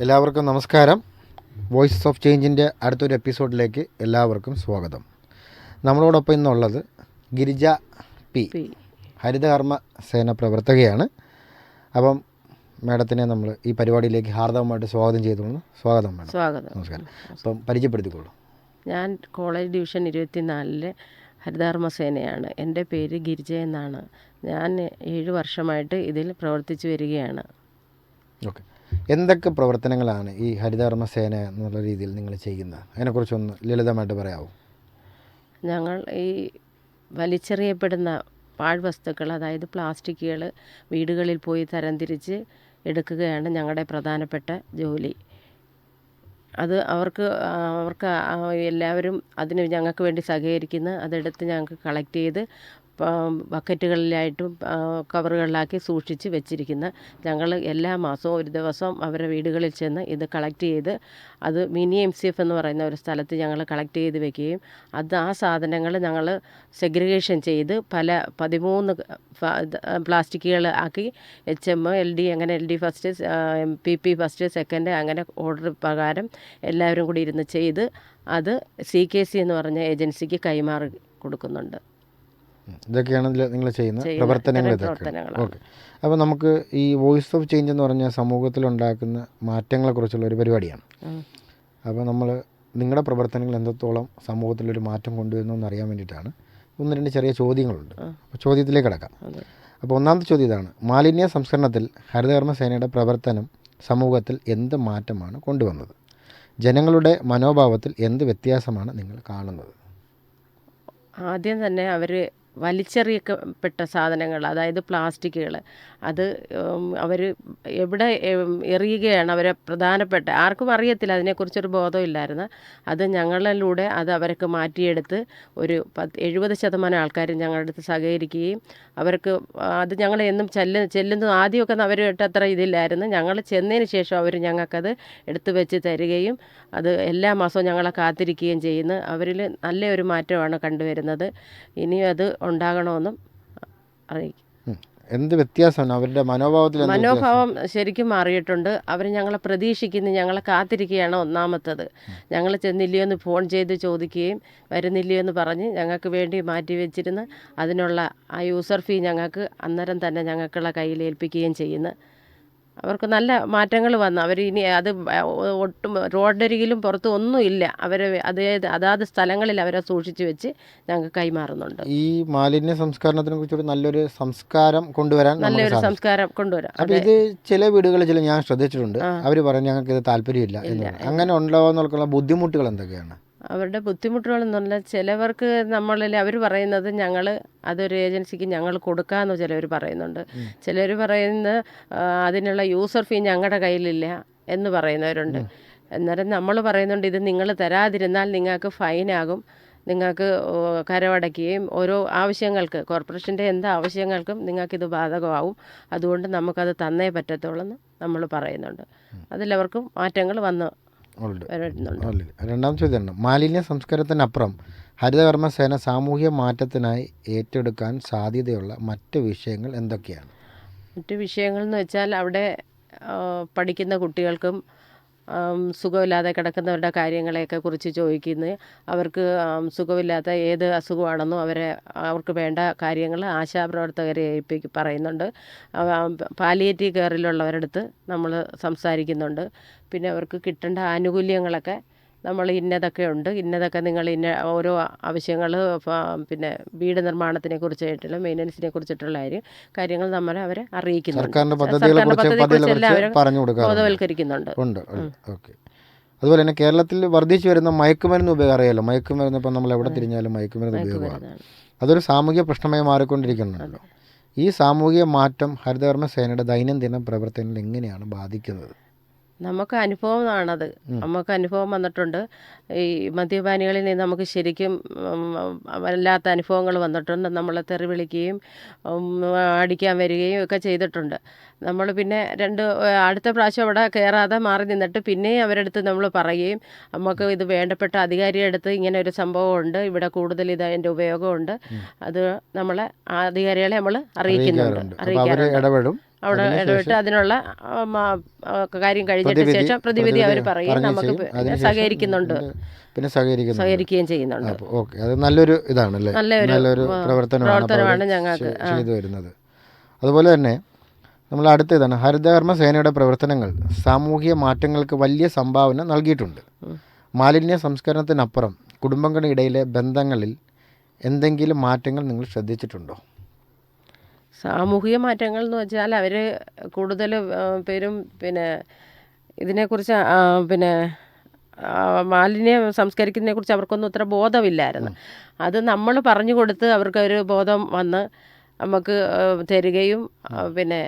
എല്ലാവർക്കും നമസ്കാരം. Voice of ചേഞ്ചിന്റെ അടുത്തൊരു എപ്പിസോഡിലേക്ക് എല്ലാവർക്കും സ്വാഗതം. നമ്മളോടൊപ്പം ഇന്നുള്ളത് ഗിരിജ പി. പി. ഹരിതകർമ്മ സേന പ്രവർത്തകയാണ്. അപ്പം മാഡത്തിനെ നമ്മൾ ഈ പരിപാടിയിലേക്ക് ഹാർദവമായിട്ട് സ്വാഗതം ചെയ്തുകൊണ്ട് സ്വാഗതം മാഡം. സ്വാഗതം. നമസ്കാരം. അപ്പം പരിചയപ്പെടുത്തിക്കോളൂ. ഞാൻ കോളേജ് ഡിവിഷൻ ഇരുപത്തിനാലിലെ ഹരിതകർമ്മ സേനയാണ്. എന്റെ പേര് ഗിരിജ എന്നാണ്. ഞാൻ ഏഴ് വർഷമായിട്ട് ഇതിൽ പ്രവർത്തിച്ചു വരികയാണ്. ഓക്കെ. എന്തൊക്കെ പ്രവർത്തനങ്ങളാണ് ഈ ഹരിതകർമ്മ സേന എന്നുള്ള രീതിയിൽ നിങ്ങൾ ചെയ്യുന്നത്? അതിനെക്കുറിച്ചൊന്ന് ലളിതമായിട്ട് പറയാമോ ഞങ്ങൾ ഈ വലിച്ചെറിയപ്പെടുന്ന പാഴ്വസ്തുക്കൾ അതായത് പ്ലാസ്റ്റിക്കുകൾ വീടുകളിൽ പോയി തരംതിരിച്ച് എടുക്കുകയാണ് ഞങ്ങളുടെ പ്രധാനപ്പെട്ട ജോലി. അത് അവർക്ക് അവർക്ക് എല്ലാവരും അതിന് ഞങ്ങൾക്ക് വേണ്ടി സഹകരിക്കുന്നു അതെടുത്ത് ഞങ്ങൾക്ക് കളക്ട് ചെയ്ത് ബക്കറ്റുകളിലായിട്ടും കവറുകളിലാക്കി സൂക്ഷിച്ച് വെച്ചിരിക്കുന്ന ഞങ്ങൾ എല്ലാ മാസവും ഒരു ദിവസം അവരുടെ വീടുകളിൽ ചെന്ന് ഇത് കളക്ട് ചെയ്ത് അത് മിനി എം സി എഫ് എന്ന് പറയുന്ന ഒരു സ്ഥലത്ത് ഞങ്ങൾ കളക്ട് ചെയ്ത് വെക്കുകയും അത് ആ സാധനങ്ങൾ ഞങ്ങൾ സെഗ്രിഗേഷൻ ചെയ്ത് പല പതിമൂന്ന് പ്ലാസ്റ്റിക്കുകൾ ആക്കി എച്ച് എം എൽ ഡി അങ്ങനെ L D first P P first second അങ്ങനെ ഓർഡർ പ്രകാരം എല്ലാവരും കൂടി ഇരുന്ന് ചെയ്ത് അത് സി കെ സി എന്ന് പറഞ്ഞ ഏജൻസിക്ക് കൈമാറി കൊടുക്കുന്നുണ്ട്. ഇതൊക്കെയാണ് നിങ്ങൾ ചെയ്യുന്ന പ്രവർത്തനങ്ങൾ ഇതൊക്കെ ഓക്കെ. അപ്പോൾ നമുക്ക് ഈ വോയിസ് ഓഫ് ചേഞ്ച് എന്ന് പറഞ്ഞാൽ സമൂഹത്തിൽ ഉണ്ടാക്കുന്ന മാറ്റങ്ങളെക്കുറിച്ചുള്ള ഒരു പരിപാടിയാണ്. അപ്പോൾ നമ്മൾ നിങ്ങളുടെ പ്രവർത്തനങ്ങൾ എന്തത്തോളം സമൂഹത്തിലൊരു മാറ്റം കൊണ്ടുവരുന്നു എന്ന് അറിയാൻ വേണ്ടിയിട്ടാണ് ഒന്ന് രണ്ട് ചെറിയ ചോദ്യങ്ങളുണ്ട്. അപ്പോൾ ചോദ്യത്തിലേക്ക് കിടക്കാം. അപ്പോൾ ഒന്നാമത്തെ ചോദ്യം ഇതാണ്. മാലിന്യ സംസ്കരണത്തിൽ ഹരിതകർമ്മ സേനയുടെ പ്രവർത്തനം സമൂഹത്തിൽ എന്ത് മാറ്റമാണ് കൊണ്ടുവന്നത്? ജനങ്ങളുടെ മനോഭാവത്തിൽ എന്ത് വ്യത്യാസമാണ് നിങ്ങൾ കാണുന്നത്? ആദ്യം തന്നെ അവർ വലിച്ചെറിയപ്പെട്ട സാധനങ്ങൾ അതായത് പ്ലാസ്റ്റിക്കുകൾ അത് അവർ എവിടെ എറിയുകയാണ് അവരെ പ്രധാനപ്പെട്ട ആർക്കും അറിയത്തില്ല അതിനെക്കുറിച്ചൊരു ബോധമില്ലായിരുന്നു. അത് ഞങ്ങളിലൂടെ അത് അവർക്ക് മാറ്റിയെടുത്ത് ഒരു പത്ത് എഴുപത് ശതമാനം ആൾക്കാർ ഞങ്ങളുടെ അടുത്ത് സഹകരിക്കുകയും അവർക്ക് അത് ഞങ്ങൾ എന്നും ചെല്ല ചെല്ലുന്നു ആദ്യമൊക്കെ അവരായിട്ട് അത്ര ഇതില്ലായിരുന്നു. ഞങ്ങൾ ചെന്നതിന് ശേഷം അവർ ഞങ്ങൾക്കത് എടുത്തു വെച്ച് തരികയും അത് എല്ലാ മാസവും ഞങ്ങളെ കാത്തിരിക്കുകയും ചെയ്യുന്നു. അവരിൽ നല്ലൊരു മാറ്റമാണ് കണ്ടുവരുന്നത്. ഇനിയും അത് ഉണ്ടാകണമെന്നും അറിയിക്കും. എന്ത് വ്യത്യാസമാണ് അവരുടെ മനോഭാവത്തിൽ മനോഭാവം ശരിക്കും മാറിയിട്ടുണ്ട്. അവർ ഞങ്ങളെ പ്രതീക്ഷിക്കുന്നു ഞങ്ങളെ കാത്തിരിക്കുകയാണ് ഒന്നാമത്തത്. ഞങ്ങൾ ചെന്നില്ലയോ എന്ന് ഫോൺ ചെയ്ത് ചോദിക്കുകയും വരുന്നില്ലയോ എന്ന് പറഞ്ഞ് ഞങ്ങൾക്ക് വേണ്ടി മാറ്റി വെച്ചിരുന്ന് അതിനുള്ള ആ യൂസർ ഫീ ഞങ്ങൾക്ക് അന്നേരം തന്നെ ഞങ്ങൾക്കുള്ള കയ്യിൽ ഏൽപ്പിക്കുകയും ചെയ്യുന്നു. അവർക്ക് നല്ല മാറ്റങ്ങൾ വന്നു. അവർ ഇനി അത് ഒട്ടും റോഡരികിലും പുറത്തും ഒന്നുമില്ല അവർ അതേ അതാത് സ്ഥലങ്ങളിൽ അവരെ സൂക്ഷിച്ചു വെച്ച് ഞങ്ങൾക്ക് കൈമാറുന്നുണ്ട്. ഈ മാലിന്യ സംസ്കരണത്തിനെ കുറിച്ചൊരു നല്ലൊരു സംസ്കാരം കൊണ്ടുവരാൻ നല്ലൊരു സംസ്കാരം കൊണ്ടുവരാം. അപ്പൊ ഇത് ചില വീടുകളിൽ ചില ഞാൻ ശ്രദ്ധിച്ചിട്ടുണ്ട്. അവർ പറഞ്ഞു ഞങ്ങൾക്ക് ഇത് താല്പര്യമില്ല. അങ്ങനെ ഉണ്ടാവുന്ന ബുദ്ധിമുട്ടുകൾ എന്തൊക്കെയാണ്? അവരുടെ ബുദ്ധിമുട്ടുകളെന്ന് പറഞ്ഞാൽ ചിലവർക്ക് നമ്മളിൽ അവർ പറയുന്നത് ഞങ്ങൾ അതൊരു ഏജൻസിക്ക് ഞങ്ങൾ കൊടുക്കാമെന്ന് ചിലവർ പറയുന്നുണ്ട്. ചിലർ പറയുന്നത് അതിനുള്ള യൂസർ ഫീ ഞങ്ങളുടെ കയ്യിലില്ല എന്ന് പറയുന്നവരുണ്ട്. അന്നേരം നമ്മൾ പറയുന്നുണ്ട് ഇത് നിങ്ങൾ തരാതിരുന്നാൽ നിങ്ങൾക്ക് ഫൈനാകും നിങ്ങൾക്ക് കരമടയ്ക്കുകയും ഓരോ ആവശ്യങ്ങൾക്ക് കോർപ്പറേഷന്റെ എന്ത് ആവശ്യങ്ങൾക്കും നിങ്ങൾക്കിത് ബാധകമാവും. അതുകൊണ്ട് നമുക്കത് തന്നേ പറ്റത്തുള്ളൂ എന്ന് നമ്മൾ പറയുന്നുണ്ട് അതിലവർക്കും മാറ്റങ്ങൾ വന്ന്. രണ്ടാമത്തെ ചോദ്യമാണ്. മാലിന്യ സംസ്കാരത്തിനപ്പുറം ഹരിതകർമ്മ സേന സാമൂഹ്യ മാറ്റത്തിനായി ഏറ്റെടുക്കാൻ സാധ്യതയുള്ള മറ്റ് വിഷയങ്ങൾ എന്തൊക്കെയാണ്? മറ്റ് വിഷയങ്ങൾ എന്ന് വെച്ചാൽ അവിടെ പഠിക്കുന്ന കുട്ടികൾക്കും സുഖമില്ലാതെ കിടക്കുന്നവരുടെ കാര്യങ്ങളെയൊക്കെ കുറിച്ച് ചോദിക്കുന്നത് അവർക്ക് സുഖമില്ലാത്ത ഏത് അസുഖമാണെന്നും അവരെ അവർക്ക് വേണ്ട കാര്യങ്ങൾ ആശാപ്രവർത്തകരെ ഏൽപ്പിക്കും പറയുന്നുണ്ട്. പാലിയേറ്റീവ് കെയറിലുള്ളവരുടെ അടുത്ത് നമ്മൾ സംസാരിക്കുന്നുണ്ട്. പിന്നെ അവർക്ക് കിട്ടേണ്ട ആനുകൂല്യങ്ങളൊക്കെ നമ്മൾ ഇന്നതൊക്കെ ഉണ്ട്. ഇന്നതൊക്കെ നിങ്ങൾ ഇന്ന ഓരോ ആവശ്യങ്ങൾ പിന്നെ വീട് നിർമ്മാണത്തിനെ കുറിച്ചായിട്ടുള്ള മെയിന്റനൻസിനെ കുറിച്ചിട്ടുള്ള കാര്യം കാര്യങ്ങൾ നമ്മൾ അവരെ അറിയിക്കുന്നുണ്ട്. കൊടുക്കാറുണ്ട്. ബോധവൽക്കരിക്കുന്നുണ്ട്. ഉണ്ട് ഓക്കെ. അതുപോലെ തന്നെ കേരളത്തിൽ വർദ്ധിച്ചു വരുന്ന മയക്കുമരുന്ന് ഉപയോഗം അറിയാലോ മയക്കുമരുന്ന് ഇപ്പം നമ്മൾ എവിടെ തിരിഞ്ഞാലും മയക്കുമരുന്ന് ഉപയോഗമാണ്. അതൊരു സാമൂഹിക പ്രശ്നമായി മാറിക്കൊണ്ടിരിക്കുന്നുണ്ടല്ലോ ഈ സാമൂഹിക മാറ്റം ഹരിതകർമ്മ സേനയുടെ ദൈനംദിന പ്രവർത്തനങ്ങൾ എങ്ങനെയാണ് ബാധിക്കുന്നത്? നമുക്ക് അനുഭവമാണത്. നമുക്ക് അനുഭവം വന്നിട്ടുണ്ട്. ഈ മദ്യപാനികളിൽ നിന്ന് നമുക്ക് ശരിക്കും വല്ലാത്ത അനുഭവങ്ങൾ വന്നിട്ടുണ്ട്. നമ്മളെ തെറി വിളിക്കുകയും അടിക്കാൻ വരികയും ഒക്കെ ചെയ്തിട്ടുണ്ട്. നമ്മൾ പിന്നെ രണ്ട് അടുത്ത പ്രാവശ്യം അവിടെ കയറാതെ മാറി നിന്നിട്ട് പിന്നെയും അവരുടെ അടുത്ത് നമ്മൾ പറയുകയും നമുക്ക് ഇത് വേണ്ടപ്പെട്ട അധികാരിയുടെ അടുത്ത് ഇങ്ങനെ ഒരു സംഭവമുണ്ട്. ഇവിടെ കൂടുതൽ ഇത് അതിന്റെ ഉപയോഗമുണ്ട്. അത് നമ്മളെ അധികാരികളെ നമ്മൾ അറിയിക്കുന്നുണ്ട്. അറിയിക്കാറുണ്ട്. അവിടെ ഇടപെട്ട് അതിനുള്ള കാര്യം കഴിഞ്ഞിട്ട് ശേഷം പ്രതിവിധി അവർ പറയും. നമുക്ക് സഹകരിക്കുന്നുണ്ട്. പിന്നെ സഹകരിക്കുന്നു സഹകരിക്കുകയും ചെയ്യുന്നുണ്ട്. ഓക്കെ. അത് നല്ലൊരു ഇതാണല്ലേ നല്ലൊരു, പ്രവർത്തനമാണ് ഞങ്ങൾക്ക്. ചെയ്തു വരുന്നത്. അതുപോലെ തന്നെ നമ്മൾ അടുത്ത ഇതാണ് ഹരിതകർമ്മ സേനയുടെ പ്രവർത്തനങ്ങൾ സാമൂഹിക മാറ്റങ്ങൾക്ക് വലിയ സംഭാവന നൽകിയിട്ടുണ്ട്. മാലിന്യ സംസ്കരണത്തിനപ്പുറം കുടുംബങ്ങളുടെ ഇടയിലെ ബന്ധങ്ങളിൽ എന്തെങ്കിലും മാറ്റങ്ങൾ നിങ്ങൾ ശ്രദ്ധിച്ചിട്ടുണ്ടോ? സാമൂഹിക മാറ്റങ്ങൾ എന്ന് വെച്ചാൽ അവർ കൂടുതൽ പേരും പിന്നെ ഇതിനെക്കുറിച്ച് പിന്നെ മാലിന്യം സംസ്കരിക്കുന്നതിനെ കുറിച്ച് അവർക്കൊന്നും ഇത്ര ബോധമില്ലായിരുന്നു. അത് നമ്മൾ പറഞ്ഞു കൊടുത്ത് അവർക്കൊരു ബോധം വന്ന് നമുക്ക് തരികയും പിന്നെ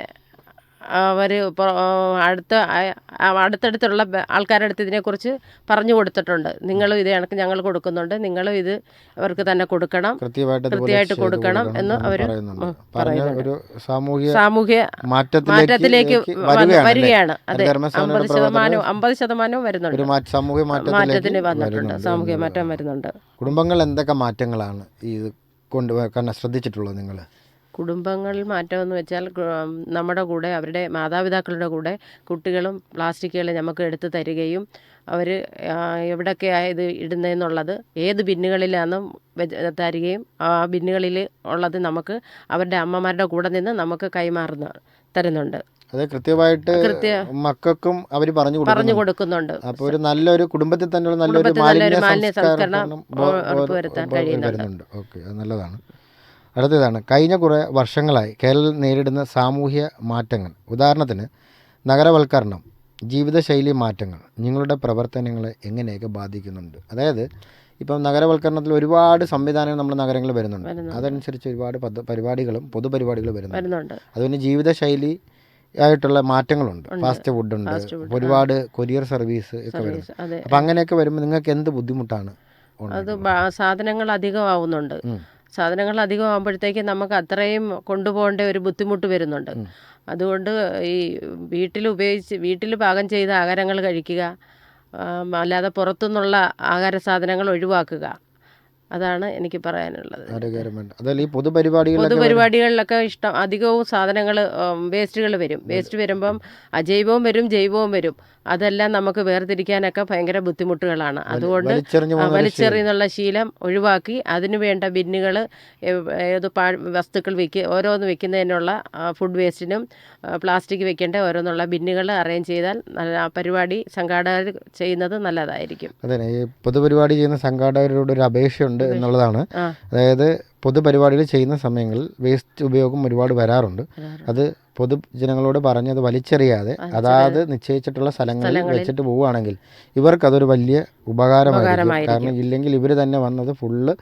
അവർ അടുത്ത അടുത്തടുത്തുള്ള ആൾക്കാരുടെ അടുത്ത് ഇതിനെക്കുറിച്ച് പറഞ്ഞു കൊടുത്തിട്ടുണ്ട്. നിങ്ങളും ഇത് കണക്ക് ഞങ്ങൾ കൊടുക്കുന്നുണ്ട്. നിങ്ങളും ഇത് അവർക്ക് തന്നെ കൊടുക്കണം. കൃത്യമായിട്ട് കൊടുക്കണം എന്ന് അവർ പറയുന്നുണ്ട്. സാമൂഹ്യ മാറ്റത്തിലേക്ക് വരികയാണ് അതെ അമ്പത് ശതമാനവും അമ്പത് ശതമാനവും വരുന്നുണ്ട്. സാമൂഹ്യ മാറ്റത്തിന് വന്നിട്ടുണ്ട്. സാമൂഹ്യ മാറ്റം വരുന്നുണ്ട്. കുടുംബങ്ങൾ എന്തൊക്കെ മാറ്റങ്ങളാണ് ഈ ഇത് കൊണ്ടുവെക്കാൻ ശ്രദ്ധിച്ചിട്ടുള്ളത് നിങ്ങൾ? കുടുംബങ്ങളിൽ മാറ്റം എന്ന് വെച്ചാൽ നമ്മുടെ കൂടെ അവരുടെ മാതാപിതാക്കളുടെ കൂടെ കുട്ടികളും പ്ലാസ്റ്റിക്കുകൾ നമുക്ക് എടുത്ത് തരികയും അവർ എവിടെയൊക്കെയാണ് ഇത് ഇടുന്നതെന്നുള്ളത് ഏത് ബിന്നുകളിലാണെന്നും തരികയും ആ ബിന്നുകളിൽ ഉള്ളത് നമുക്ക് അവരുടെ അമ്മമാരുടെ കൂടെ നിന്ന് നമുക്ക് കൈമാറുന്ന തരുന്നുണ്ട്. അത് കൃത്യമായിട്ട് കൃത്യ മക്കൾക്കും അവർ പറഞ്ഞു പറഞ്ഞു കൊടുക്കുന്നുണ്ട്. അപ്പോൾ ഒരു നല്ലൊരു കുടുംബത്തിൽ തന്നെ നല്ലൊരു മാലിന്യ സംസ്കരണം ഉറപ്പുവരുത്താൻ കഴിയുന്നുണ്ട്. ഓക്കെ അത് നല്ലതാണ്. അടുത്തതാണ് കഴിഞ്ഞ കുറേ വർഷങ്ങളായി കേരളം നേരിടുന്ന സാമൂഹ്യ മാറ്റങ്ങൾ. ഉദാഹരണത്തിന് നഗരവൽക്കരണം ജീവിതശൈലി മാറ്റങ്ങൾ നിങ്ങളുടെ പ്രവർത്തനങ്ങളെ എങ്ങനെയൊക്കെ ബാധിക്കുന്നുണ്ട്? അതായത് ഇപ്പം നഗരവൽക്കരണത്തിൽ ഒരുപാട് സംവിധാനങ്ങൾ നമ്മുടെ നഗരങ്ങളിൽ വരുന്നുണ്ട്. അതനുസരിച്ച് ഒരുപാട് പദ്ധ പരിപാടികളും പൊതുപരിപാടികളും വരുന്നുണ്ട്. അതുപോലെ ജീവിതശൈലി ആയിട്ടുള്ള മാറ്റങ്ങളുണ്ട്. ഫാസ്റ്റ് ഫുഡ് ഉണ്ട്. ഒരുപാട് കൊരിയർ സർവീസ് ഒക്കെ വരുന്നു അപ്പം അങ്ങനെയൊക്കെ വരുമ്പോൾ നിങ്ങൾക്ക് എന്ത് ബുദ്ധിമുട്ടാണ് അത് സാധനങ്ങൾ അധികമാവുന്നുണ്ട്. സാധനങ്ങൾ അധികം ആകുമ്പോഴത്തേക്ക് നമുക്ക് അത്രയും കൊണ്ടുപോകേണ്ട ഒരു ബുദ്ധിമുട്ട് വരുന്നുണ്ട്. അതുകൊണ്ട് ഈ വീട്ടിൽ ഉപയോഗിച്ച് വീട്ടിൽ പാകം ചെയ്ത ആഹാരങ്ങൾ കഴിക്കുക അല്ലാതെ പുറത്തുനിന്നുള്ള ആഹാര സാധനങ്ങൾ ഒഴിവാക്കുക. അതാണ് എനിക്ക് പറയാനുള്ളത്. അതല്ല ഈ പൊതുപരിപാടികളിലൊക്കെ പൊതുപരിപാടികളിലൊക്കെ ഇഷ്ടം അധികവും സാധനങ്ങൾ വേസ്റ്റുകൾ വരും. വേസ്റ്റ് വരുമ്പം അജൈവവും വരും ജൈവവും വരും. അതെല്ലാം നമുക്ക് വേർതിരിക്കാനൊക്കെ ഭയങ്കര ബുദ്ധിമുട്ടുകളാണ്. അതുകൊണ്ട് വലിച്ചെറിയുന്നുള്ള ശീലം. ഒഴിവാക്കി അതിന് വേണ്ട ബിന്നുകൾ ഏത് പാ വസ്തുക്കൾ വെക്കുക ഓരോന്ന് വെക്കുന്നതിനുള്ള ഫുഡ് വേസ്റ്റിനും പ്ലാസ്റ്റിക് വെക്കേണ്ട ഓരോന്നുള്ള ബിന്നുകൾ അറേഞ്ച് ചെയ്താൽ നല്ല പരിപാടി സംഘാടകർ ചെയ്യുന്നത് നല്ലതായിരിക്കും. അതെ പൊതുപരിപാടി ചെയ്യുന്ന സംഘാടകരോട് ഒരു അപേക്ഷയുണ്ട്. എന്നുള്ളതാണ്. അതായത് പൊതുപരിപാടികൾ ചെയ്യുന്ന സമയങ്ങളിൽ വേസ്റ്റ് ഉപയോഗം ഒരുപാട് വരാറുണ്ട്. അത് പൊതുജനങ്ങളോട് പറഞ്ഞ് അത് വലിച്ചെറിയാതെ അതാത് നിശ്ചയിച്ചിട്ടുള്ള സ്ഥലങ്ങളിൽ വെച്ചിട്ട് പോവുകയാണെങ്കിൽ ഇവർക്ക് അതൊരു വലിയ ഉപകാരമായിരിക്കും. കാരണം ഇല്ലെങ്കിൽ ഇവർ തന്നെ വന്നത് ഫുള്ള്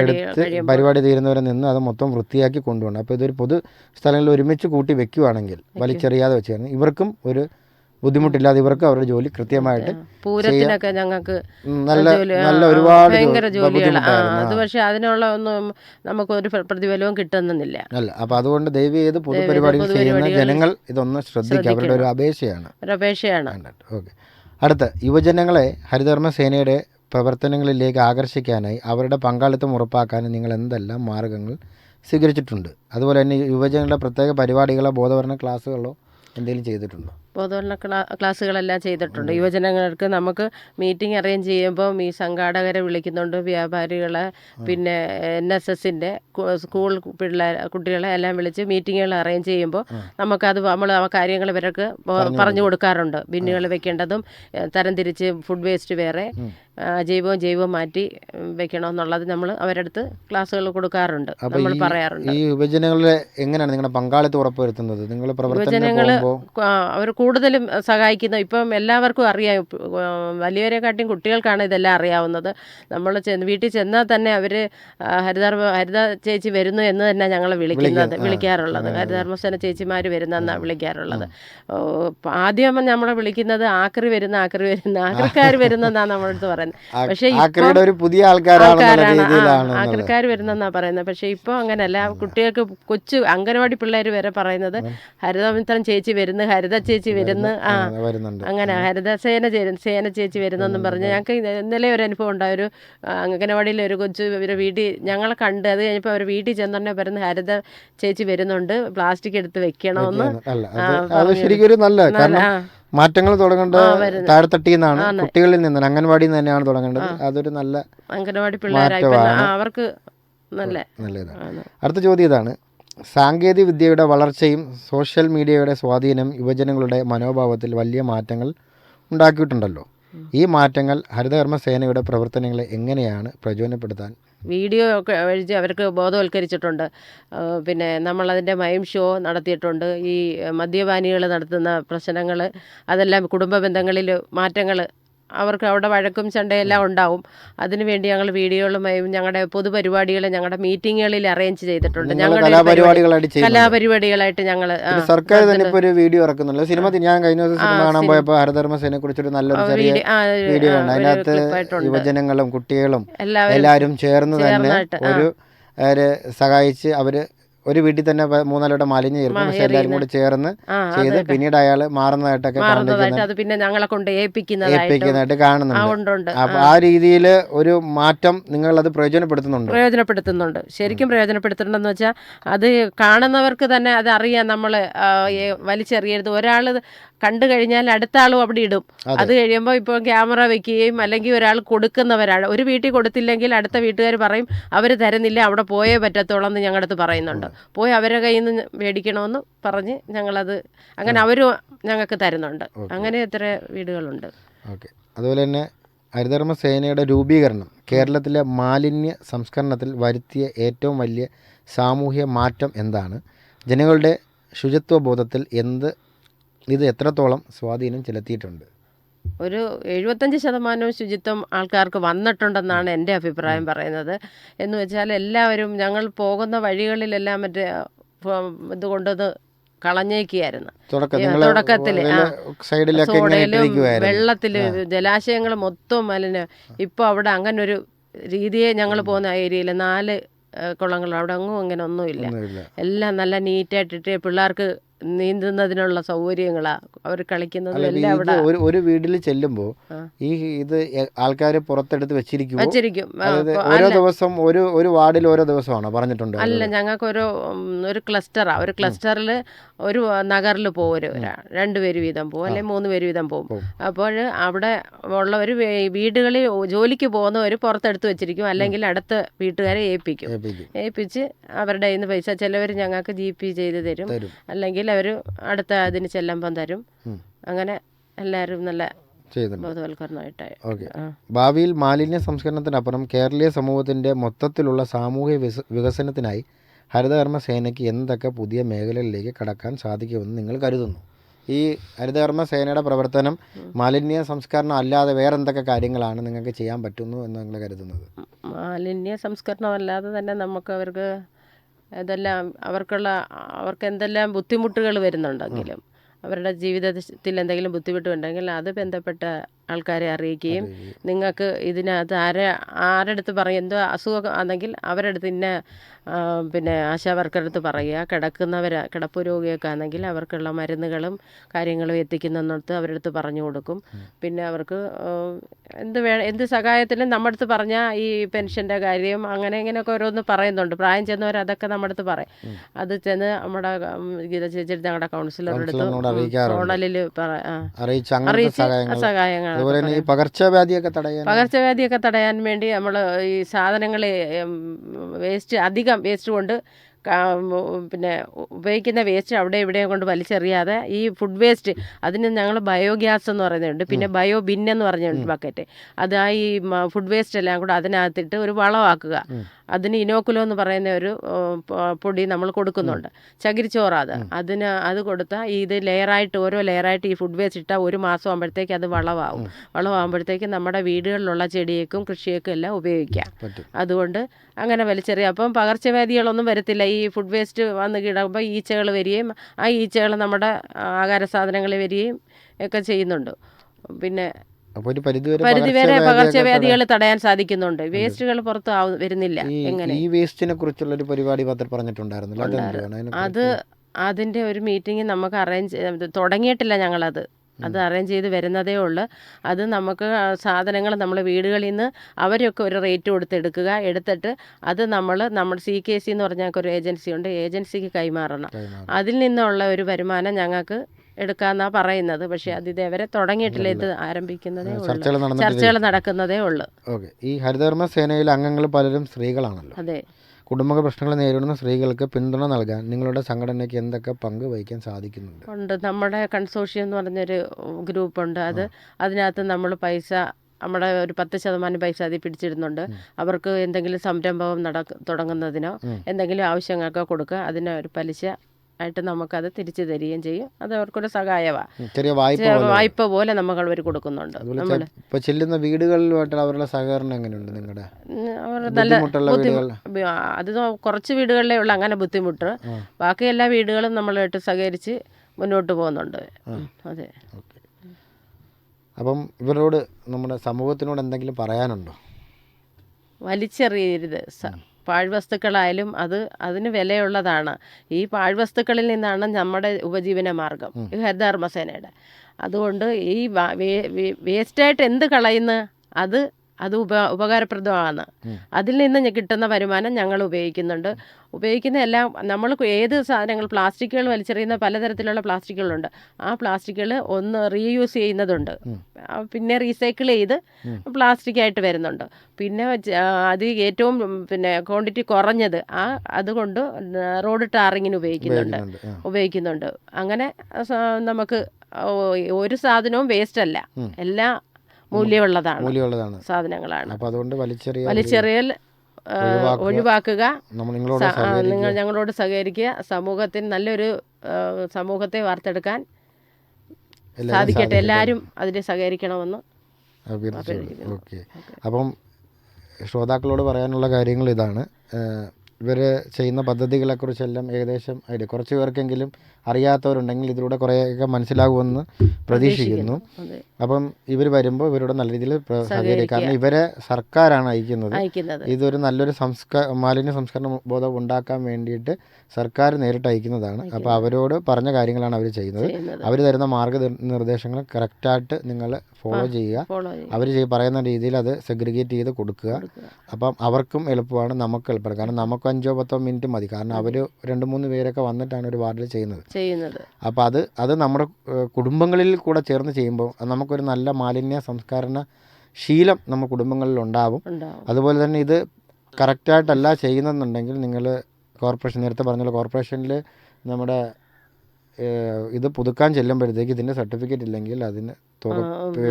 എടുത്ത് പരിപാടി തീരുന്നവരെ നിന്ന് അത് മൊത്തം വൃത്തിയാക്കി കൊണ്ടുപോകണം. അപ്പോൾ ഇതൊരു പൊതു സ്ഥലങ്ങളിൽ ഒരുമിച്ച് കൂട്ടി വെക്കുകയാണെങ്കിൽ വലിച്ചെറിയാതെ വെച്ച് ഇവർക്കും ഒരു ബുദ്ധിമുട്ടില്ലാതെ ഇവർക്ക് അവരുടെ ജോലി കൃത്യമായിട്ട് പൂരത്തിനൊക്കെ ഞങ്ങൾക്ക് നല്ല നല്ല ഒരുപാട് ഭയങ്കര ജോലികളാണ് അത്. പക്ഷെ അതിനുള്ള ഒന്നും നമുക്ക് ഒരു പ്രതിഫലവും കിട്ടുന്നില്ല. അല്ല അപ്പൊ അതുകൊണ്ട് ദൈവം ഏത് പൊതുപരിപാടി ചെയ്യുന്ന ജനങ്ങൾ ഇതൊന്ന് ശ്രദ്ധിക്കുക. അവരുടെ ഒരു അപേക്ഷയാണ്. അപേക്ഷയാണ്. ഓക്കെ. അടുത്ത യുവജനങ്ങളെ ഹരിധർമ്മ സേനയുടെ പ്രവർത്തനങ്ങളിലേക്ക് ആകർഷിക്കാനായി അവരുടെ പങ്കാളിത്തം ഉറപ്പാക്കാൻ നിങ്ങൾ എന്തെല്ലാം മാർഗങ്ങൾ സ്വീകരിച്ചിട്ടുണ്ട്? അതുപോലെ തന്നെ യുവജനങ്ങളുടെ പ്രത്യേക പരിപാടികളോ ബോധവരണ ക്ലാസ്സുകളോ എന്തെങ്കിലും ചെയ്തിട്ടുണ്ടോ? ബോധവൽക്കരണ ക്ലാ ക്ലാസ്സുകളെല്ലാം ചെയ്തിട്ടുണ്ട്. യുവജനങ്ങൾക്ക് നമുക്ക് മീറ്റിംഗ് അറേഞ്ച് ചെയ്യുമ്പോൾ ഈ സംഘാടകരെ വിളിക്കുന്നുണ്ട് വ്യാപാരികളെ പിന്നെ എൻ എസ് എസിന്റെ സ്കൂൾ പിള്ളേർ കുട്ടികളെ എല്ലാം വിളിച്ച് മീറ്റിങ്ങുകൾ അറേഞ്ച് ചെയ്യുമ്പോൾ നമുക്കത് നമ്മൾ ആ കാര്യങ്ങൾ ഇവർക്ക് പറഞ്ഞു കൊടുക്കാറുണ്ട്. ബിന്നുകൾ വെക്കേണ്ടതും തരംതിരിച്ച് ഫുഡ് വേസ്റ്റ് വേറെ ആ, ജൈവവും മാറ്റി വെക്കണമെന്നുള്ളത് നമ്മൾ അവരടുത്ത് ക്ലാസ്സുകൾ കൊടുക്കാറുണ്ട്. നമ്മൾ പറയാറുണ്ട്. ഈ യുവജനങ്ങളെ എങ്ങനെയാണ് നിങ്ങളുടെ പങ്കാളിത്തം ഉറപ്പുവരുത്തുന്നത് നിങ്ങൾ യുവജനങ്ങൾ അവർ കൂടുതലും സഹായിക്കുന്ന ഇപ്പം എല്ലാവർക്കും അറിയാം വലിയവരെ കാട്ടിയും വലിയവരെക്കാട്ടിയും കുട്ടികൾക്കാണ് ഇതെല്ലാം അറിയാവുന്നത്. നമ്മൾ വീട്ടിൽ ചെന്നാൽ തന്നെ അവർ ഹരിതർമ്മ ഹരിത ചേച്ചി വരുന്നു എന്ന് തന്നെ ഞങ്ങൾ വിളിക്കുന്നത് വിളിക്കാറുള്ളത്. ഹരിതർമ്മസേന ചേച്ചിമാർ വരുന്നെന്നാണ് വിളിക്കാറുള്ളത്. ആദ്യം നമ്മളെ വിളിക്കുന്നത് ആക്രി വരുന്ന ആക്രി വരുന്ന ആക്രിക്കാർ വരുന്നതെന്നാണ് നമ്മളടുത്ത് പറയുന്നത് ആ- പക്ഷേ ഒരു പുതിയ ആൾക്കാരാണ്. ആക്രിക്കാർ വരുന്നെന്നാ പറയുന്നത്. പക്ഷെ ഇപ്പോൾ അങ്ങനെയല്ല. കുട്ടികൾക്ക് കൊച്ചു അംഗനവാടി പിള്ളേർ വരെ പറയുന്നത് ഹരിതമിത്രം ചേച്ചി വരുന്നു ഹരിത ചേച്ചി വരുന്നു ആ. അങ്ങനെ ഹരിതസേന സേന സേന ചേച്ചി വരുന്നെന്നും പറഞ്ഞ് ഞങ്ങൾക്ക് ഇന്നലെ ഒരു അനുഭവം ഉണ്ടായി ഒരു ആ, അംഗനവാടിയിലെ ഒരു കൊച്ചു ഇവരെ വീട്ടിൽ ഞങ്ങളെ കണ്ട് അത് കഴിഞ്ഞപ്പോൾ അവർ വീട്ടിൽ ചെന്നുടനെ പറയുന്നത് ഹരിത ചേച്ചി വരുന്നുണ്ട്. പ്ലാസ്റ്റിക് എടുത്ത് വെക്കണമെന്ന്. ശരിക്കും നല്ല കാരണം മാറ്റങ്ങൾ തുടങ്ങേണ്ടത് താഴെത്തട്ടിയിൽ നിന്നാണ്. കുട്ടികളിൽ നിന്നാണ് അംഗൻവാടിയിൽ നിന്ന് തന്നെയാണ് തുടങ്ങേണ്ടത്. അതൊരു നല്ല ഇപ്പം അവർക്ക് നല്ല. നല്ല അടുത്ത ചോദ്യം ഇതാണ്. സാങ്കേതിക വിദ്യയുടെ വളർച്ചയും സോഷ്യൽ മീഡിയയുടെ സ്വാധീനം യുവജനങ്ങളുടെ മനോഭാവത്തിൽ വലിയ മാറ്റങ്ങൾ ഉണ്ടാക്കിയിട്ടുണ്ടല്ലോ. ഈ മാറ്റങ്ങൾ ഹരിതകർമ്മ സേനയുടെ പ്രവർത്തനങ്ങളെ എങ്ങനെയാണ് പ്രചോദനപ്പെടുത്താൻ വീഡിയോ ഒക്കെ വഴി അവർക്ക് ബോധവൽക്കരിച്ചിട്ടുണ്ട്. പിന്നെ നമ്മളതിന്റെ മൈം ഷോ നടത്തിയിട്ടുണ്ട്. ഈ മദ്യപാനികൾ നടത്തുന്ന പ്രശ്നങ്ങൾ അതെല്ലാം കുടുംബ ബന്ധങ്ങളിൽ മാറ്റങ്ങൾ അവർക്ക് അവിടെ വഴക്കും ചണ്ടയെല്ലാം ഉണ്ടാവും. അതിനുവേണ്ടി ഞങ്ങൾ വീഡിയോകളുമായും ഞങ്ങളുടെ പൊതുപരിപാടികൾ ഞങ്ങളുടെ മീറ്റിങ്ങുകളിൽ അറേഞ്ച് ചെയ്തിട്ടുണ്ട്. ഞങ്ങളുടെ കലാപരിപാടികളായിട്ട് ഞങ്ങൾ സർക്കാർ തന്നെ ഇപ്പോൾ ഒരു വീഡിയോ ഇറക്കുന്നുണ്ട്. സിനിമ ഞാൻ കഴിഞ്ഞ ദിവസം സിനിമ കാണാൻ പോയപ്പോൾ ഹരിതകർമ്മ സേനയെ കുറിച്ചൊരു നല്ലൊരു ചെറിയ വീഡിയോ ഉണ്ട് അതിനകത്ത് യുവജനങ്ങളും കുട്ടികളും എല്ലാവരും എല്ലാവരും ചേർന്ന് തന്നെ ഒരു അവർ സഹായിച്ച് അവർ ഒരു വീട്ടിൽ തന്നെ പ- മൂന്നാലോടെ മാലിന്യം ചേർക്കും പക്ഷെ എല്ലാവരും കൂടി ചേർന്ന് ചെയ്ത് പിന്നീട് അയാൾ മാറുന്നതായിട്ടൊക്കെ മാറുന്നതായിട്ട് അത് പിന്നെ ഞങ്ങളെ കൊണ്ട് ഏൽപ്പിക്കുന്നതായിട്ടും കാണുന്നുണ്ട്. അപ്പൊ ആ. രീതിയിൽ ഒരു മാറ്റം നിങ്ങൾ അത് പ്രയോജനപ്പെടുത്തുന്നുണ്ട്? പ്രയോജനപ്പെടുത്തുന്നുണ്ട്. ശരിക്കും പ്രയോജനപ്പെടുത്തുന്നുണ്ടെന്ന് വെച്ചാൽ അത് കാണുന്നവർക്ക് തന്നെ അത് അറിയാം നമ്മൾ വലിച്ചെറിയരുത്. ഒരാൾ കണ്ടു കഴിഞ്ഞാൽ അടുത്ത ആളും അവിടെ ഇടും. അത്. കഴിയുമ്പോൾ ഇപ്പോൾ ക്യാമറ വെക്കുകയും അല്ലെങ്കിൽ ഒരാൾ കൊടുക്കുന്നവരാണ്. ഒരു വീട്ടിൽ കൊടുത്തില്ലെങ്കിൽ അടുത്ത വീട്ടുകാർ പറയും അവർ തരുന്നില്ല അവിടെ പോയേ പറ്റത്തുള്ളൂ എന്ന് ഞങ്ങളുടെ അടുത്ത് പറയുന്നുണ്ട്. പോയി അവരെ കയ്യിൽ നിന്ന് മേടിക്കണമെന്ന് പറഞ്ഞ് ഞങ്ങളത് അങ്ങനെ അവരും ഞങ്ങൾക്ക് തരുന്നുണ്ട്. അങ്ങനെ എത്ര വീടുകളുണ്ട്. ഓക്കെ. അതുപോലെ തന്നെ ഹരിതകർമ്മ സേനയുടെ രൂപീകരണം കേരളത്തിലെ മാലിന്യ സംസ്കരണത്തിൽ വരുത്തിയ ഏറ്റവും വലിയ സാമൂഹ്യ മാറ്റം എന്താണ്? ജനങ്ങളുടെ ശുചിത്വ ബോധത്തിൽ എന്ത് ഇത് എത്രത്തോളം സ്വാധീനം ചെലുത്തിയിട്ടുണ്ട്? ഒരു എഴുപത്തഞ്ച് ശതമാനവും ശുചിത്വം ആൾക്കാർക്ക് വന്നിട്ടുണ്ടെന്നാണ് എന്റെ അഭിപ്രായം പറയുന്നത്. എന്ന് വെച്ചാൽ എല്ലാവരും ഞങ്ങൾ പോകുന്ന വഴികളിലെല്ലാം മറ്റേ ഇത് കൊണ്ടത് കളഞ്ഞേക്കായിരുന്നു തുടക്കം ഏ, നിങ്ങൾ തുടക്കത്തിൽ, ആ. സൈഡിലൊക്കെ ഇങ്ങനെ സോഡയിലും ഇട്ടിരിക്കുവായിരുന്നു. വെള്ളത്തിൽ ജലാശയങ്ങൾ മൊത്തം മലിന ഇപ്പോൾ അവിടെ അങ്ങനെ ഒരു രീതിയെ ഞങ്ങൾ പോകുന്ന ഏരിയയിൽ നാല് കുളങ്ങൾ. അവിടെ അങ്ങും അങ്ങനെ ഒന്നുമില്ല. എല്ലാം നല്ല നീറ്റായിട്ടിട്ട് പിള്ളേർക്ക് നീന്തുന്നതിനുള്ള സൗകര്യങ്ങളാ. അവർ കളിക്കുന്നതും എല്ലാം അവിടെ ഒരു ഒരു വീട്ടിൽ ചെല്ലുമ്പോൾ ഈ ഇത് ആൾക്കാർ പുറത്തെടുത്ത് വെച്ചിരിക്കും. ഓരോ ദിവസം ഒരു ഒരു വാർഡിൽ ഓരോ ദിവസമാണോ പറഞ്ഞിട്ടുണ്ട് അല്ല ഞങ്ങൾക്ക് ഒരു ഒരു ക്ലസ്റ്ററാ. ഒരു ക്ലസ്റ്ററിൽ ഒരു നഗറിൽ പോകും രണ്ട് പേര് വീതം പോകും അല്ലെങ്കിൽ മൂന്ന് പേര് വീതം പോകും. അപ്പോൾ അവിടെ ഉള്ളവർ വീടുകളിൽ ജോലിക്ക് പോകുന്നവർ പുറത്തെടുത്ത് വെച്ചിരിക്കും. അല്ലെങ്കിൽ അടുത്ത വീട്ടുകാരെ ഏൽപ്പിക്കും. ഏൽപ്പിച്ച് അവരുടെ കയ്യിൽ നിന്ന് പൈസ ചിലവർ ഞങ്ങൾക്ക് ജി പി ചെയ്ത് തരും. അല്ലെങ്കിൽ അവർ അടുത്ത അതിന് ചെല്ലുമ്പം തരും. അങ്ങനെ എല്ലാവരും നല്ല. ഭാവിയിൽ മാലിന്യ സംസ്കരണത്തിനപ്പുറം കേരളീയ സമൂഹത്തിന്റെ മൊത്തത്തിലുള്ള സാമൂഹ്യ വികസനത്തിനായി ഹരിതകർമ്മ സേനയ്ക്ക് എന്തൊക്കെ പുതിയ മേഖലകളിലേക്ക് കടക്കാൻ സാധിക്കുമെന്ന് നിങ്ങൾ കരുതുന്നു? ഈ ഹരിതകർമ്മ സേനയുടെ പ്രവർത്തനം മാലിന്യ സംസ്കരണം അല്ലാതെ വേറെ എന്തൊക്കെ കാര്യങ്ങളാണ് നിങ്ങൾക്ക് ചെയ്യാൻ പറ്റുന്നു എന്ന് നിങ്ങൾ കരുതുന്നത്? മാലിന്യ സംസ്കരണം അല്ലാതെ തന്നെ നമുക്ക് അവർക്ക് ഇതെല്ലാം അവർക്കുള്ള അവർക്ക് എന്തെല്ലാം ബുദ്ധിമുട്ടുകൾ വരുന്നുണ്ടെങ്കിലും അവരുടെ ജീവിതത്തിൽ എന്തെങ്കിലും ബുദ്ധിമുട്ടുണ്ടെങ്കിൽ അത് ബന്ധപ്പെട്ട ആൾക്കാരെ അറിയിക്കുകയും നിങ്ങൾക്ക് ഇതിനകത്ത് ആരെ ആരെടുത്ത് പറയും എന്തോ അസുഖം ആണെങ്കിൽ അവരുടെ അടുത്ത് ഇന്ന പിന്നെ ആശാ വർക്കറുടെ അടുത്ത് പറയുക. കിടക്കുന്നവർ കിടപ്പ് രോഗിയൊക്കെ ആണെങ്കിൽ അവർക്കുള്ള മരുന്നുകളും കാര്യങ്ങളും എത്തിക്കുന്നിടത്ത് അവരുടെ അടുത്ത് പറഞ്ഞു കൊടുക്കും. പിന്നെ അവർക്ക് എന്ത് വേ എന്ത് സഹായത്തിനും നമ്മുടെ അടുത്ത് പറഞ്ഞാൽ ഈ പെൻഷന്റെ കാര്യം അങ്ങനെ ഇങ്ങനെയൊക്കെ ഓരോന്ന് പറയുന്നുണ്ട്. പ്രായം ചെന്നവർ അതൊക്കെ നമ്മുടെ അടുത്ത് പറയും അത് ചെന്ന് നമ്മുടെ ഗീത ചേച്ചി ഞങ്ങളുടെ കൗൺസിലറുടെ അടുത്ത്. ഫോണിൽ അറിയിച്ച സഹായങ്ങൾ അതുപോലെ തന്നെ ഈ പകർച്ചവ്യാധിയൊക്കെ തടയാൻ പകർച്ചവ്യാധിയൊക്കെ തടയാൻ വേണ്ടി നമ്മൾ ഈ സാധനങ്ങളെ വേസ്റ്റ് അധികം വേസ്റ്റ് കൊണ്ട് പിന്നെ ഉപയോഗിക്കുന്ന വേസ്റ്റ് അവിടെ ഇവിടെ കൊണ്ട് വലിച്ചെറിയാതെ ഈ ഫുഡ് വേസ്റ്റ് അതിന് ഞങ്ങൾ ബയോഗ്യാസ് എന്ന് പറയുന്നുണ്ട് പിന്നെ ബയോ ബിൻ എന്ന് പറഞ്ഞുണ്ട് ബക്കറ്റ്. അത് ആ ഈ ഫുഡ് വേസ്റ്റ് എല്ലാം കൂടെ അതിനകത്തിട്ട് ഒരു വളമാക്കുക. അതിന് ഇനോക്കുലോ എന്ന് പറയുന്ന ഒരു പൊടി നമ്മൾ കൊടുക്കുന്നുണ്ട്. ചകിരിച്ചോറാത്. അത് അതിന് അത് കൊടുത്താൽ ഇത് ലെയറായിട്ട് ഓരോ ലെയറായിട്ട് ഈ ഫുഡ് വേസ്റ്റ് ഇട്ടാൽ ഒരു മാസം ആകുമ്പോഴത്തേക്ക് അത് വളമാവും വളമാകുമ്പോഴത്തേക്ക് നമ്മുടെ വീടുകളിലുള്ള ചെടിയേക്കും കൃഷിയേക്കും എല്ലാം ഉപയോഗിക്കാം. അതുകൊണ്ട് അങ്ങനെ വലിച്ചെറിയാം അപ്പം പകർച്ചവ്യാധികളൊന്നും വരത്തില്ല. ഈ ഫുഡ് വേസ്റ്റ് വന്ന് കിടക്കുമ്പോൾ ഈച്ചകൾ വരികയും ആ ഈച്ചകൾ നമ്മുടെ ആഹാര സാധനങ്ങളിൽ വരികയും ഒക്കെ ചെയ്യുന്നുണ്ട്. പിന്നെ ഒരു പരിധിവരെ പകർച്ചവ്യാധികൾ തടയാൻ സാധിക്കുന്നുണ്ട്. വേസ്റ്റുകൾ പുറത്ത് വരുന്നില്ല എങ്ങനെ? ഈ വേസ്റ്റിനെ കുറിച്ചുള്ള ഒരു പരിപാടി പത്ര പറഞ്ഞിട്ടുണ്ടായിരുന്നല്ലോ. അത് അതിന്റെ ഒരു മീറ്റിംഗ് നമുക്ക് അറേഞ്ച് തുടങ്ങിയിട്ടില്ല ഞങ്ങളത്. അത് അറേഞ്ച് ചെയ്ത് വരുന്നതേ ഉള്ളൂ. അത് നമുക്ക് സാധനങ്ങൾ നമ്മൾ വീടുകളിൽ നിന്ന് അവരൊക്കെ ഒരു റേറ്റ് കൊടുത്തെടുക്കുക എടുത്തിട്ട് അത് നമ്മൾ നമ്മൾ സി കെ സി എന്ന് പറഞ്ഞ ഒരു ഏജൻസി ഉണ്ട്. ഏജൻസിക്ക് കൈമാറണം. അതിൽ നിന്നുള്ള ഒരു വരുമാനം ഞങ്ങൾക്ക് എടുക്കാന്നാ പറയുന്നത്. പക്ഷേ അത് ഇതേവരെ തുടങ്ങിയിട്ടില്ല. ഇത് ആരംഭിക്കുന്നതേ ഉള്ളൂ. ചർച്ചകൾ നടക്കുന്നതേ ഉള്ളൂ. ഓക്കെ. ഈ ഹരിതകർമ്മ സേനയിലെ അംഗങ്ങൾ പലരും സ്ത്രീകളാണല്ലോ. അതെ. കുടുംബ പ്രശ്നങ്ങൾ നേരിടുന്ന സ്ത്രീകൾക്ക് പിന്തുണ നൽകാൻ നിങ്ങളുടെ സംഘടനയ്ക്ക് എന്തൊക്കെ പങ്ക് വഹിക്കാൻ സാധിക്കുന്നുണ്ട്? ഉണ്ട്. നമ്മുടെ കൺസോഷ്യം എന്ന് പറഞ്ഞൊരു ഗ്രൂപ്പുണ്ട്. അത് അതിനകത്ത് നമ്മൾ പൈസ നമ്മുടെ ഒരു പത്ത് ശതമാനം പൈസ അതിൽ പിടിച്ചിരുന്നുണ്ട് അവർക്ക് എന്തെങ്കിലും സംരംഭം നട തുടങ്ങുന്നതിനോ. എന്തെങ്കിലും ആവശ്യങ്ങൾക്കോ കൊടുക്കുക അതിന് ഒരു പലിശ ആയിട്ട് നമുക്കത് തിരിച്ചു തരികയും ചെയ്യും. അത് അവർക്കൊരു സഹായമാണ് ചെറിയ വായ്പ പോലെ. നമുക്ക് അവർ കൊടുക്കുന്നുണ്ട്. നമ്മൾ ഇപ്പൊ ചെല്ലുന്ന വീടുകളിലുമായിട്ടുള്ള അവരുടെ സഹകരണം എങ്ങനെയുണ്ട് നിങ്ങളുടെ അവർ നല്ല അത് കുറച്ച് വീടുകളിലേ ഉള്ളൂ അങ്ങനെ ബുദ്ധിമുട്ട്. ബാക്കി എല്ലാ വീടുകളും നമ്മളായിട്ട് സഹകരിച്ച് മുന്നോട്ട് പോകുന്നുണ്ട്. അതെ. അപ്പം ഇവരോട് നമ്മുടെ സമൂഹത്തിനോട് എന്തെങ്കിലും പറയാനുണ്ടോ? വലിച്ചെറിയരുത്. പാഴ്വസ്തുക്കളായാലും അത് അതിന് വിലയുള്ളതാണ്. ഈ പാഴ്വസ്തുക്കളിൽ നിന്നാണ് നമ്മുടെ ഉപജീവന മാർഗം. ഹരിതകർമ്മസേനയുടെ. അതുകൊണ്ട് ഈ വേസ്റ്റായിട്ട് എന്ത് കളയുന്നു? അത് അത് ഉപ ഉപകാരപ്രദമാണ്. അതിൽ നിന്ന് കിട്ടുന്ന വരുമാനം ഞങ്ങൾ ഉപയോഗിക്കുന്നുണ്ട്. ഉപയോഗിക്കുന്ന എല്ലാം നമ്മൾ ഏത് സാധനങ്ങൾ പ്ലാസ്റ്റിക്കുകൾ വലിച്ചെറിയുന്ന പലതരത്തിലുള്ള പ്ലാസ്റ്റിക്കുകളുണ്ട്. ആ പ്ലാസ്റ്റിക്കുകൾ ഒന്ന് റീയൂസ് ചെയ്യുന്നതുണ്ട്. പിന്നെ റീസൈക്കിൾ ചെയ്ത്. പ്ലാസ്റ്റിക് ആയിട്ട് വരുന്നുണ്ട്. പിന്നെ അത് ഏറ്റവും പിന്നെ ക്വാണ്ടിറ്റി കുറഞ്ഞത് ആ അതുകൊണ്ട് റോഡ് ടാറിങ്ങിന് ഉപയോഗിക്കുന്നുണ്ട്. ഉപയോഗിക്കുന്നുണ്ട് അങ്ങനെ നമുക്ക് ഒരു സാധനവും വേസ്റ്റ് അല്ല എല്ലാം മൂല്യമുള്ളതാണ്. മൂല്യമുള്ളതാണ്. സാധനങ്ങളാണ്. അപ്പൊ അതുകൊണ്ട് വലിച്ചെറിയ വലിച്ചെറിയൽ ഒഴിവാക്കുക. നിങ്ങൾ ഞങ്ങളോട് സഹകരിക്കുക. സമൂഹത്തിന് നല്ലൊരു സമൂഹത്തെ വാർത്തെടുക്കാൻ സാധിക്കട്ടെ. എല്ലാവരും അതിന് സഹകരിക്കണമെന്ന് ഓക്കെ. അപ്പം ശ്രോതാക്കളോട് പറയാനുള്ള കാര്യങ്ങൾ ഇതാണ്. ഇവർ ചെയ്യുന്ന പദ്ധതികളെക്കുറിച്ചെല്ലാം ഏകദേശം ഐഡിയ. കുറച്ച് പേർക്കെങ്കിലും അറിയാത്തവരുണ്ടെങ്കിൽ ഇതിലൂടെ കുറേയൊക്കെ മനസ്സിലാകുമെന്ന് പ്രതീക്ഷിക്കുന്നു. അപ്പം ഇവർ വരുമ്പോൾ ഇവരോട് നല്ല രീതിയിൽ സഹകരിക്കുക. കാരണം ഇവരെ സർക്കാരാണ് അയക്കുന്നത്. ഇതൊരു നല്ലൊരു സംസ്കാര മാലിന്യ സംസ്കരണ ബോധം ഉണ്ടാക്കാൻ വേണ്ടിയിട്ട് സർക്കാർ നേരിട്ട് അയക്കുന്നതാണ്. അപ്പോൾ അവരോട് പറഞ്ഞ കാര്യങ്ങളാണ് അവർ ചെയ്യുന്നത്. അവർ തരുന്ന മാർഗനിർദ്ദേശങ്ങൾ കറക്റ്റായിട്ട് നിങ്ങൾ ഫോളോ ചെയ്യുക. അവർ പറയുന്ന രീതിയിൽ അത് സെഗ്രിഗേറ്റ് ചെയ്ത് കൊടുക്കുക. കൊടുക്കുക. അപ്പം അവർക്കും എളുപ്പമാണ് നമുക്ക് എളുപ്പമാണ്. കാരണം നമുക്ക് അഞ്ചോ പത്തോ മിനിറ്റ് മതി. കാരണം അവർ രണ്ട് മൂന്ന് പേരൊക്കെ വന്നിട്ടാണ് ഒരു വാർഡിൽ ചെയ്യുന്നത്. ചെയ്യുന്നത്. അപ്പോൾ അത് അത് നമ്മുടെ കുടുംബങ്ങളിൽ കൂടെ ചേർന്ന് ചെയ്യുമ്പോൾ നമുക്കൊരു നല്ല മാലിന്യ സംസ്കരണ ശീലം നമ്മുടെ കുടുംബങ്ങളിൽ ഉണ്ടാവും. അതുപോലെ തന്നെ ഇത് കറക്റ്റായിട്ടല്ല ചെയ്യുന്നെന്നുണ്ടെങ്കിൽ നിങ്ങൾ കോർപ്പറേഷൻ നേരത്തെ പറഞ്ഞ കോർപ്പറേഷനിൽ നമ്മുടെ ഇത് പുതുക്കാൻ ചെല്ലുമ്പോഴത്തേക്ക് ഇതിന്റെ സർട്ടിഫിക്കറ്റ് ഇല്ലെങ്കിൽ അതിന് തുക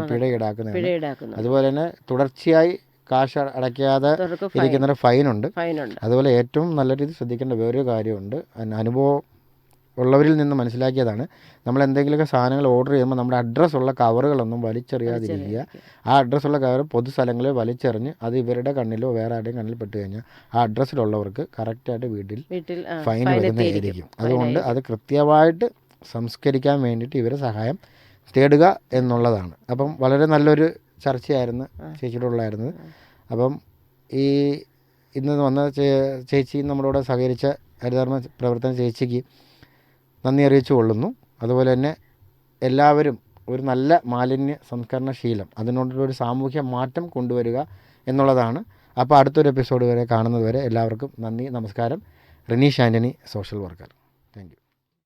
പിഴ ഈടാക്കുന്നതാണ്. അതുപോലെ തന്നെ തുടർച്ചയായി കാശ് അടയ്ക്കാതെ ഇരിക്കുന്നൊരു ഫൈനുണ്ട്. ഫൈനുണ്ട്. അതുപോലെ ഏറ്റവും നല്ല രീതിയിൽ ശ്രദ്ധിക്കേണ്ട വേറൊരു കാര്യമുണ്ട്. അന് അനുഭവം ഉള്ളവരിൽ നിന്ന് മനസ്സിലാക്കിയതാണ്. നമ്മൾ എന്തെങ്കിലുമൊക്കെ സാധനങ്ങൾ ഓർഡർ ചെയ്യുമ്പോൾ നമ്മുടെ അഡ്രസ്സുള്ള കവറുകളൊന്നും വലിച്ചെറിയാതിരിക്കുക. ആ അഡ്രസ്സുള്ള കവർ പൊതുസ്ഥലങ്ങളിൽ വലിച്ചെറിഞ്ഞ് അത് ഇവരുടെ കണ്ണിലോ വേറെ ആരുടെയും കണ്ണിൽ പെട്ട് കഴിഞ്ഞാൽ ആ അഡ്രസ്സിലുള്ളവർക്ക് കറക്റ്റായിട്ട് വീട്ടിൽ ഫൈൻ വരുന്നതായിരിക്കും. അതുകൊണ്ട് അത് കൃത്യമായിട്ട് സംസ്കരിക്കാൻ വേണ്ടിയിട്ട് ഇവരെ സഹായം തേടുക എന്നുള്ളതാണ്. അപ്പം വളരെ നല്ലൊരു ചർച്ചയായിരുന്നു ചേച്ചിയുടെ ഉള്ളായിരുന്നത് അപ്പം ഈ ഇന്ന് വന്ന ചേച്ചി നമ്മളോട് സഹകരിച്ച ഹരിതകർമ്മ പ്രവർത്തന ചേച്ചിക്ക് നന്ദി അറിയിച്ചു കൊള്ളുന്നു. അതുപോലെ തന്നെ എല്ലാവരും ഒരു നല്ല മാലിന്യ സംസ്കരണ ശീലം അതിനോടുള്ള ഒരു സാമൂഹ്യ മാറ്റം കൊണ്ടുവരിക എന്നുള്ളതാണ്. അപ്പോൾ അടുത്തൊരു എപ്പിസോഡ് വരെ കാണുന്നത് വരെ എല്ലാവർക്കും നന്ദി നമസ്കാരം. Rineesh Antony social worker.